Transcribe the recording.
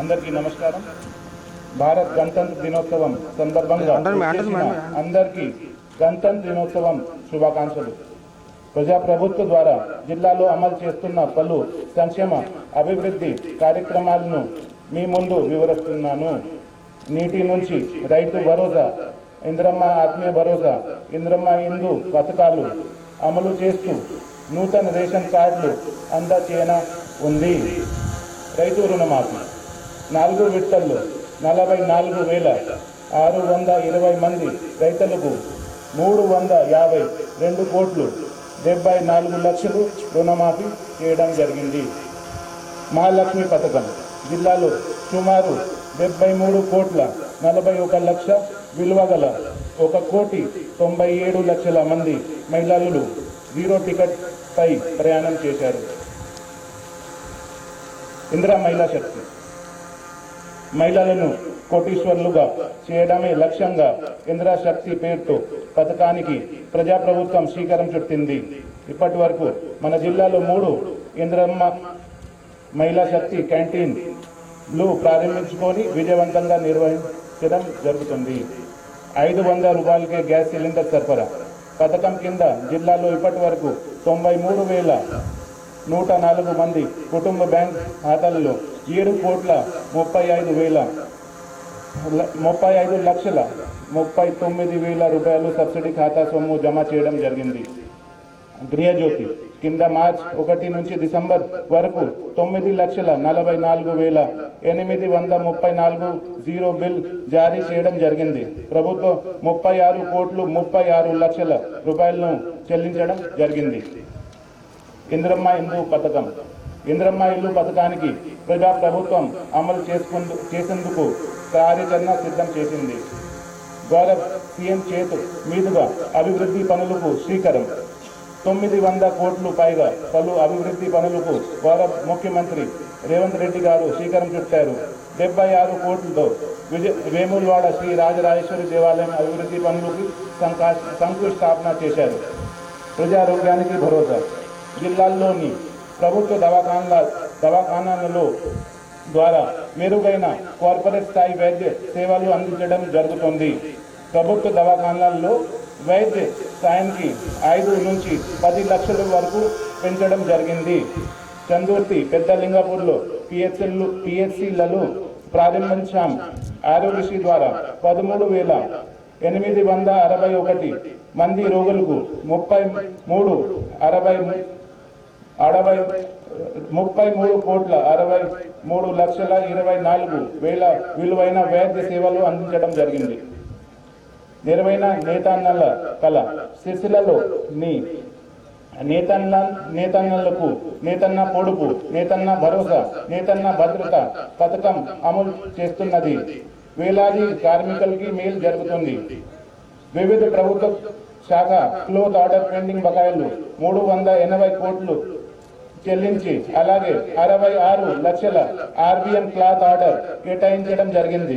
అందరికీ నమస్కారం. భారత్ గణతంత్ర దినోత్సవం సందర్భంగా అందరికీ గణతంత్ర దినోత్సవం శుభాకాంక్షలు. ప్రజాప్రభుత్వ ద్వారా జిల్లాలో అమలు చేస్తున్న పలు సంక్షేమ అభివృద్ధి కార్యక్రమాలను మీ ముందు వివరిస్తున్నాను. నీటి నుంచి రైతు భరోసా ఇంద్రమ్మ ఆత్మీయ భరోసా ఇంద్రమ్మ హిందూ పథకాలు అమలు చేస్తూ నూతన రేషన్ కార్డులు అందచేయన ఉంది. రైతు రుణమాఫీ. నాలుగు విడతల్లో నలభై నాలుగు వేల ఆరు వంద ఇరవై మంది రైతులకు మూడు వంద యాభై రెండు కోట్లు డెబ్బై నాలుగు లక్షలు రుణమాఫీ చేయడం జరిగింది. మహాలక్ష్మి పథకం జిల్లాలో సుమారు డెబ్బై మూడు కోట్ల నలభై ఒక లక్ష విలువ గల ఒక కోటి తొంభై ఏడు లక్షల మంది మహిళలు జీరో టికెట్ పై ప్రయాణం చేశారు. ఇందిరా మహిళా శక్తి మహిళలను కోటీశ్వర్లుగా చేయడమే లక్ష్యంగా ఇంద్రశక్తి పేరుతో పథకానికి ప్రజాప్రభుత్వం శ్రీకారం చుట్టింది. ఇప్పటి వరకు మన జిల్లాలో మూడు ఇంద్రమ్మ మహిళా శక్తి క్యాంటీన్లు ప్రారంభించుకొని విజయవంతంగా నిర్వహించడం జరుగుతుంది. ఐదు వందల రూపాయలకే గ్యాస్ సిలిండర్ సరఫరా. పథకం కింద జిల్లాలో ఇప్పటి వరకు తొంభై మూడు వేల నూట నాలుగు మంది కుటుంబ బ్యాంక్ ఖాతాలలో ఏడు కోట్ల ముప్పై ఐదు వేల ముప్పై ఐదు లక్షల ముప్పై తొమ్మిది వేల రూపాయలు సబ్సిడీ ఖాతా సొమ్ము జమ చేయడం జరిగింది. గృహజ్యోతి కింద మార్చ్ ఒకటి నుంచి డిసెంబర్ వరకు తొమ్మిది లక్షల నలభై నాలుగు వేల ఎనిమిది వంద ముప్పై నాలుగు జీరో బిల్ జారీ చేయడం జరిగింది. ప్రభుత్వం ముప్పై ఆరు కోట్లు ముప్పై ఆరు లక్షల రూపాయలను చెల్లించడం జరిగింది. ఇంద్రమ్మ ఇల్లు పథకం. ఇంద్రమ్మ ఇల్లు పథకానికి ప్రజా ప్రభుత్వం అమలు చేసుకుందు చేసేందుకు కార్యాచరణ సిద్ధం చేసింది. గౌరవ్ సీఎం చేతు మీదుగా అభివృద్ధి పనులకు శ్రీకరం. తొమ్మిది వంద కోట్లు పైగా పలు అభివృద్ధి పనులకు గౌరవ ముఖ్యమంత్రి రేవంత్ రెడ్డి గారు శ్రీకారం చుట్టారు. డెబ్బై ఆరు కోట్లతో విజయ వేములవాడ శ్రీ రాజరాజేశ్వరి దేవాలయం అభివృద్ధి పనులకు శంకా శంకుస్థాపన చేశారు. ప్రజారోగ్యానికి భరోసా. జిల్లాల్లోని ప్రభుత్వ దవాఖానాల దవాఖానాలలో ద్వారా మెరుగైన కార్పొరేట్ స్థాయి వైద్య సేవలు అందించడం జరుగుతుంది. ప్రభుత్వ దవాఖానాల్లో వైద్య స్థాయికి ఐదు నుంచి పది లక్షల వరకు పెంచడం జరిగింది. చందూర్తి పెద్ద పిహెచ్ఎల్లు పిహెచ్సిలలో ప్రారంభించాం. ఆరోగ్యశ్రీ ద్వారా పదమూడు వేల ఎనిమిది వంద అరవై ఒకటి మంది రోగులకు ముప్పై మూడు అరవై అరవై ముప్పై మూడు కోట్ల అరవై మూడు లక్షల ఇరవై నాలుగు వేల విలువైన వైద్య సేవలు అందించడం జరిగింది. నిర్వైన నేతాన్నల కళ శిశులలో నీ నేతన్న నేతన్నలకు నేతన్న పొడుపు నేతన్న భరోసా నేతన్న భద్రత పథకం అమలు చేస్తున్నది. వేలాది కార్మికులకి మేలు జరుగుతుంది. వివిధ ప్రభుత్వ శాఖ క్లోత్ ఆర్డర్ పెండింగ్ బకాయిలు మూడు వంద ఎనభై కోట్లు చెల్లించి అలాగే అరవై ఆరు లక్షల ఆర్బిఎం క్లాత్ ఆర్డర్ కేటాయించడం జరిగింది.